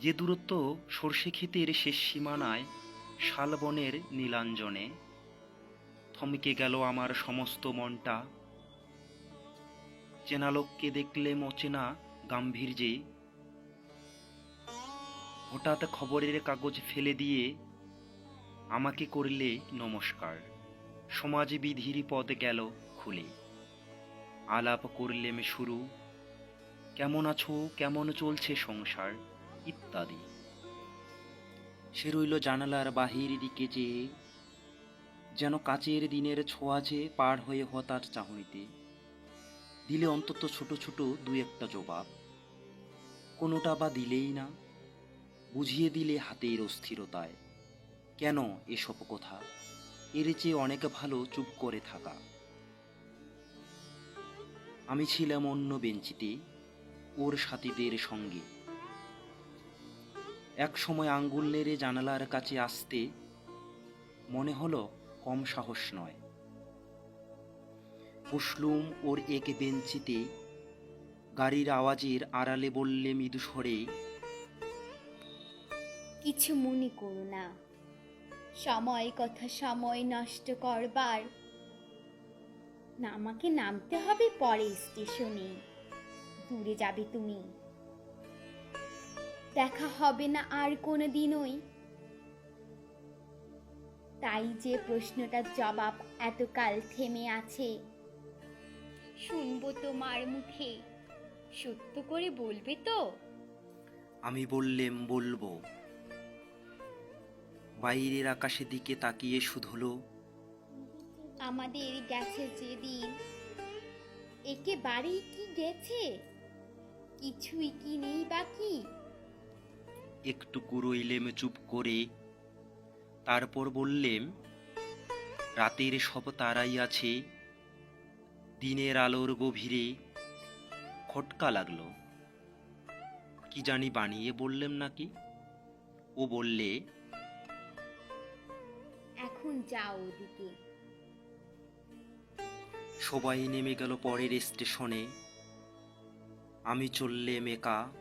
যে দূরত্ব সর্ষে ক্ষেতের শেষ সীমানায় শালবনের নীলাঞ্জনে, থমকে গেল আমার সমস্ত মনটা। চেনা লোককে দেখলে মচেনা গাম্ভীর্যে। হঠাৎ খবরের কাগজ ফেলে দিয়ে আমাকে করলে নমস্কার। সমাজ বিধির পদ গেল খুলে। আলাপ করলেম শুরু। কেমন আছো, কেমন চলছে সংসার? ইত্যাদি। সে রইল জানালার বাহির দিকে চেয়ে যেন কাচের দিনের ছোঁয়াচে পার হয়ে হতার চাহনিতে। দিলে অন্তত ছোট ছোট দু একটা জবাব। কোনোটা বা দিলেই না, বুঝিয়ে দিলে হাতের অস্থিরতায়। কেন এসব কথা? এর চেয়ে অনেক ভালো চুপ করে থাকা। আমি ছিলাম অন্য বেঞ্চিতে, ওর সাথীদের সঙ্গে। এক সময় আঙ্গুল নেড়ে জানালার কাছে আসতে মনে হলো কম সাহস নয়। বসলুম ওর এক বেঞ্চিতে গাড়ির আওয়াজের আড়ালে বললে মৃদু স্বরে কিছু মনে করো না। সময় কথা সময় নষ্ট করবার। আমাকে নামতে হবে পরে স্টেশনে। দূরে যাবে তুমি। দেখা হবে না আর কোনো দিনই তাই যে প্রশ্নটার জবাব এতকাল থেমে আছে শুনব তোমার মুখে। সত্য করে বলবে তো? আমি বললেম বলব। বাইরের আকাশের দিকে তাকিয়ে শুধলো। আমাদের গেছে যেদিন। একেবারেই কি গেছে? কিছুই কি নেই বাকি? একটু কুড়ইলেম চুপ করে। তারপর বললেম রাতের সব তারাই আছে দিনের আলোর গভীরে। খটকা লাগল। কি জানি বানিয়ে বললেম নাকি? ও বললে এখন যাও ওদিকে। সবাই নেমে গেল পরের স্টেশনে। আমি চললেম একা।